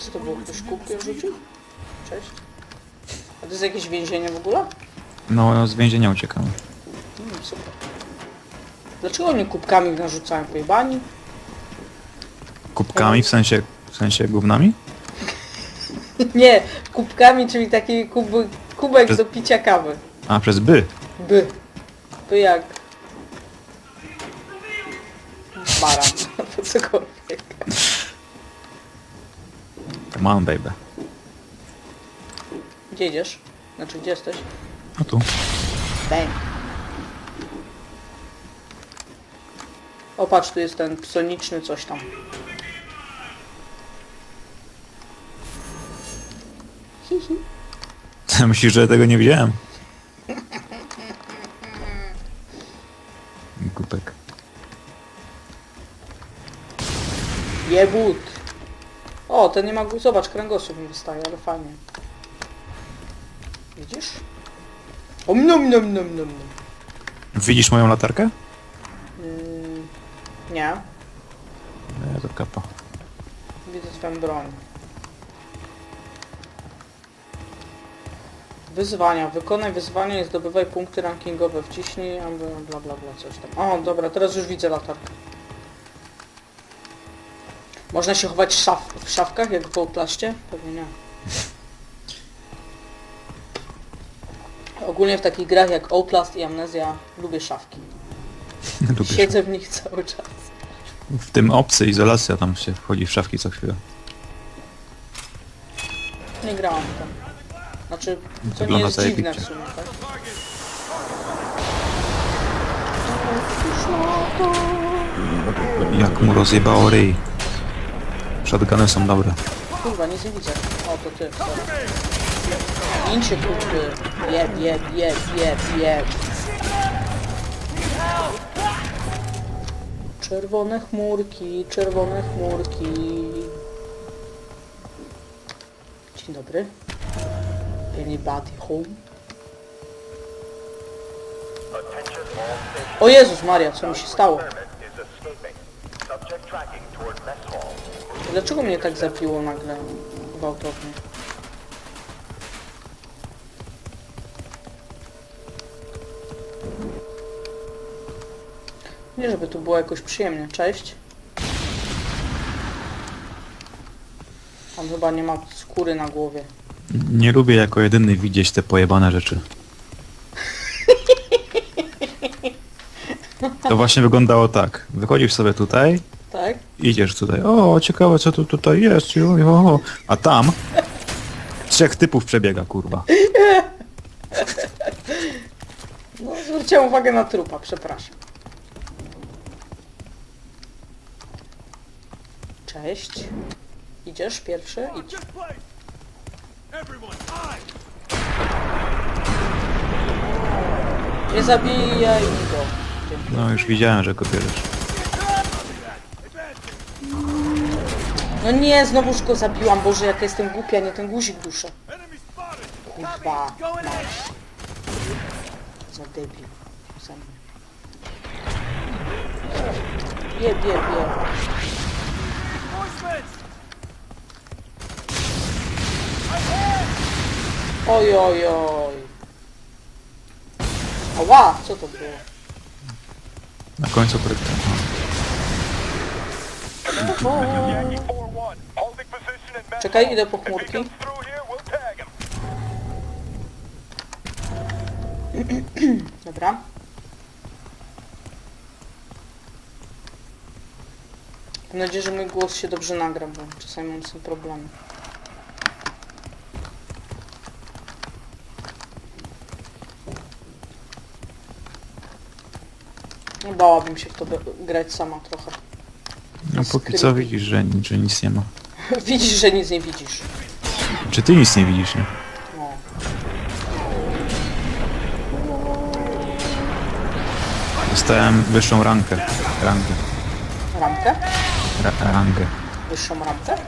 Co to było? Ktoś kubkiem rzucił? Cześć. A to jest jakieś więzienie w ogóle? No, z więzienia uciekam. Mm, super. Dlaczego oni kubkami narzucają pojebani? Kubkami, w sensie, w sensie gównami? Nie, kubkami, czyli taki kub, kubek Przez- do picia kawy. A, przez by. By. By jak... Baran, albo cokolwiek. Come on, baby. Gdzie jedziesz? Znaczy, gdzie jesteś? No tu. Bang. O, patrz, tu jest ten psoniczny coś tam. Hihi. Myślisz, że tego nie widziałem? Głupek. Jebut. O, ten nie ma... Zobacz, kręgosłup mi wystaje, ale fajnie. Widzisz? Om nom nom nom nom. Widzisz moją latarkę? Mm, nie. Nie, to kapa. Widzę swoją broń. Wyzwania. Wykonaj wyzwania i zdobywaj punkty rankingowe. Wciśnij, a bla bla, bla coś tam. O, dobra, teraz już widzę latarkę. Można się chować w, szaf w szafkach, jak w Outlashcie? Pewnie nie. Ogólnie w takich grach jak Outlast i Amnesia lubię szafki. Lubisz. Siedzę w nich cały czas. W tym obcy, izolacja, tam się wchodzi w szafki co chwilę. Nie grałam w to. Znaczy, to nie Wygląda jest dziwne w sumie, tak? Jak mu rozjebało ryj. Shotguny są dobre. Kurwa, nie widzę. O, to ty, sorry. Incie kurwy. Jeb, jeb, jeb, jeb, jeb. Czerwone chmurki, czerwone chmurki. Dzień dobry. Anybody home? O Jezus Maria, co mi się stało? Dlaczego mnie tak zabiło nagle gwałtownie? Nie, żeby tu było jakoś przyjemnie. Cześć. On chyba nie ma skóry na głowie. Nie lubię jako jedyny widzieć te pojebane rzeczy. To właśnie wyglądało tak. Wychodzisz sobie tutaj, Tak? Idziesz tutaj. O, ciekawe co tu tutaj jest. Jo, jo. A tam trzech typów przebiega, kurwa. No, zwróciłem uwagę na trupa, przepraszam. Cześć. Idziesz pierwszy? Idź. Nie zabijaj go. No już widziałem, że go No nie, znowuż go zabiłam. Boże, jaka jestem głupia, nie ten guzik duszę. Kurwa. Za debil. Za mnie. Jeb, jeb. Reinforcements. Oj, oj, oj. Ała, co to było? Na końcu projektu. Aha. Czekaj, idę po chmurki. Dobra. Mam nadzieję, że mój głos się dobrze nagra, bo czasami mam z tym problemy. No, Bałabym się w to grać sama trochę. No póki co widzisz, że, że nic nie ma. Widzisz, że nic nie widzisz. Czy ty nic nie widzisz, nie? No. Dostałem wyższą rankę. Rangę. Ramkę? Ra rangę. Wyższą ramkę?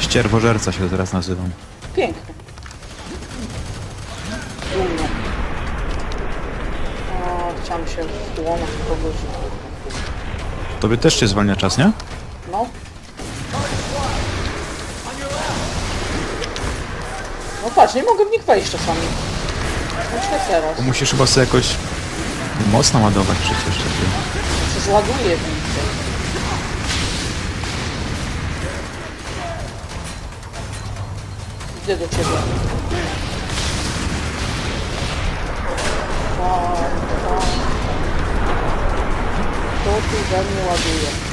Ścierwożerca się teraz nazywam. Pięknie. Dumnie. O, chciałam się włączyć kogoś. Tobie też się zwalnia czas, nie? Patrz, nie mogę w nich wejść czasami. Muszę teraz. Bo musisz chyba sobie jakoś mocno ładować przecież. Takie. Przecież ładuję więcej. Idę do ciebie. Tam, tam. Kto tu we mnie ładuje?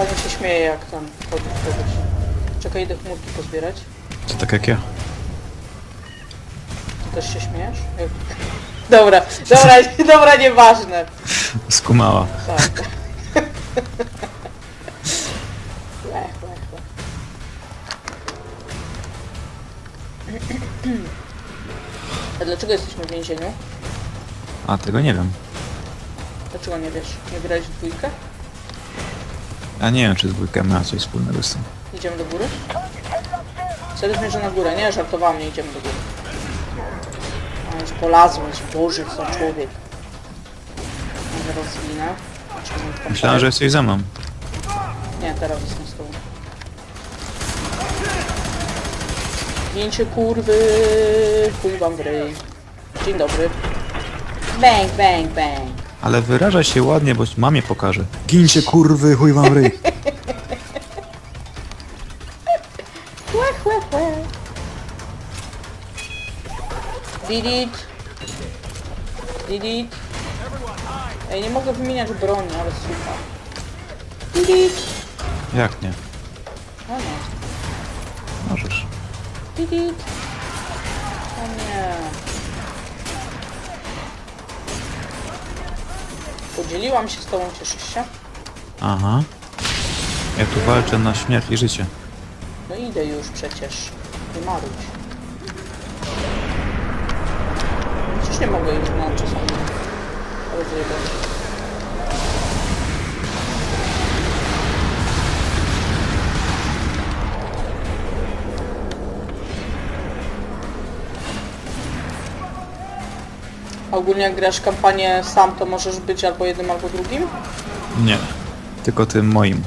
Pani się śmieje jak tam chodzi kogoś. Czekaj, idę chmurki pozbierać. To tak jak ja. Ty też się śmiejesz? Jak- Dobra, dobra, dobra, nieważne. Skumała. Tak. Łech, łech, łech. A dlaczego jesteśmy w więzieniu? A tego nie wiem. Dlaczego nie wiesz? Nie grałeś w dwójkę? Ja nie wiem, czy dwójka miała coś wspólnego z tym. Idziemy do góry? Cel zmierza na górę. Nie, żartowałem, nie idziemy do góry. A już polazłeś, Boże, co człowiek. Może rozwinę. Myślałem, że jesteś ze mną. Nie, teraz jestem z tobą. Zdjęcie kurwy, chuj wam w ryj. Dzień dobry. Bang, bang, bang. Ale wyrażaj się ładnie, bo mamie pokażę. Gincie kurwy, chuj wam ryj. Łe, łe, łe. Did it. Did it. Ej, nie mogę wymieniać broni, ale super. Did it. Jak nie? O nie. Możesz. Did it. O nie. Podzieliłam się z tobą, cieszysz się? Aha. Ja tu walczę na śmierć i życie. No idę już przecież. Nie marudź. Przecież nie mogę iść na czasami. Ogólnie jak grasz kampanię sam, to możesz być albo jednym, albo drugim? Nie. Tylko tym moim.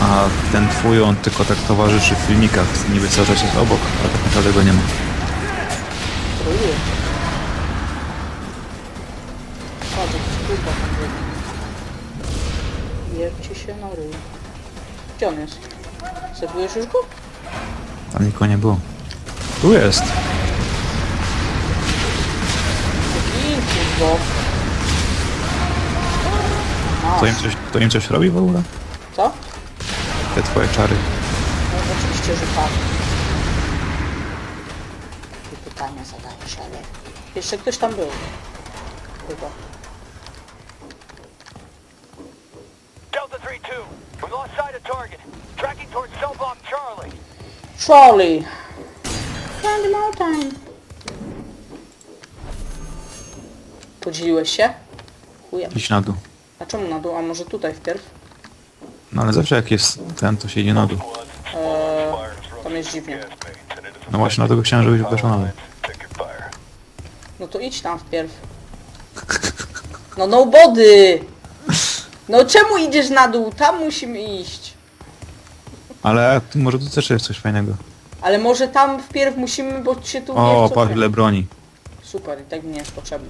A ten twój, on tylko tak towarzyszy w filmikach. Niby cały czas jest obok, ale tak naprawdę go nie ma. Troluje. Patrz, jakiś kurwa. Jebcie się na ryj. Gdzie on jest? Zabijesz już go? Tam nikogo nie było. Tu jest. Kurwa. To im, coś, to im coś robi w ogóle? Co? Te twoje czary. No oczywiście, że tak. I pytania zadajesz, ale... Jeszcze ktoś tam był. Chyba. Delta 3-2. We lost sight of target. Tracking towards cell block Charlie. Charlie! Candy Mountain! Podzieliłeś się? Chuja. Idź na dół. A czemu na dół? A może tutaj wpierw? No ale zawsze jak jest ten, to się idzie na dół. Eee, tam jest dziwnie. No właśnie, dlatego chciałem, żebyś weszła na dół. No to idź tam wpierw. No nobody! No czemu idziesz na dół? Tam musimy iść. Ale tu- może tu też jest coś fajnego. Ale może tam wpierw musimy, bo się tu O, nie patrz ile broni. Super, i tak mi nie jest potrzebny.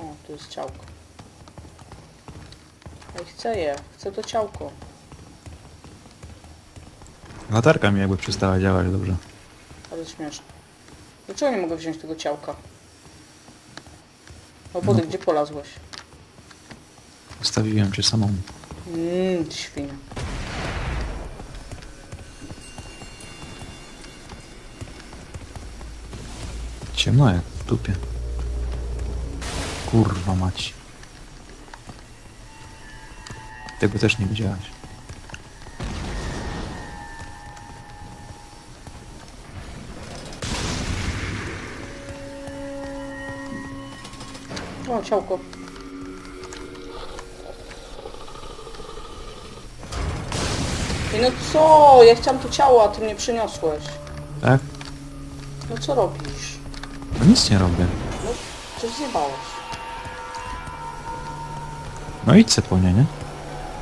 O, tu jest ciałko. Ej, chcę je. Chcę to ciałko. Latarka mi jakby przestała działać dobrze. Ale śmieszne. Dlaczego nie mogę wziąć tego ciałka? O, Body, gdzie polazłeś? Ustawiłem cię samą. Mmm, świnia. Ciemno jak w dupie. Kurwa mać. Tego też nie widziałaś. O, ciałko. Ej, no co? Ja chciałam to ciało, a ty mnie przyniosłeś. Tak? No co robisz? No nic nie robię. No, coś zjebałeś. No idź se po nie, nie?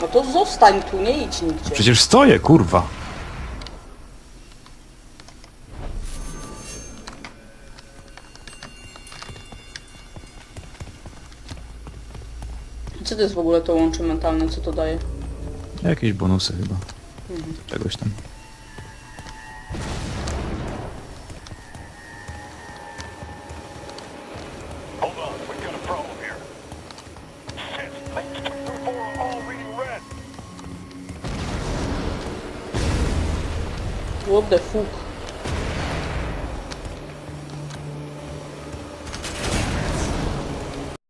No to zostań tu, nie idź nigdzie. Przecież stoję, kurwa. Co to jest w ogóle to łącze mentalne, co to daje? Jakieś bonusy chyba. Czegoś tam. Of the food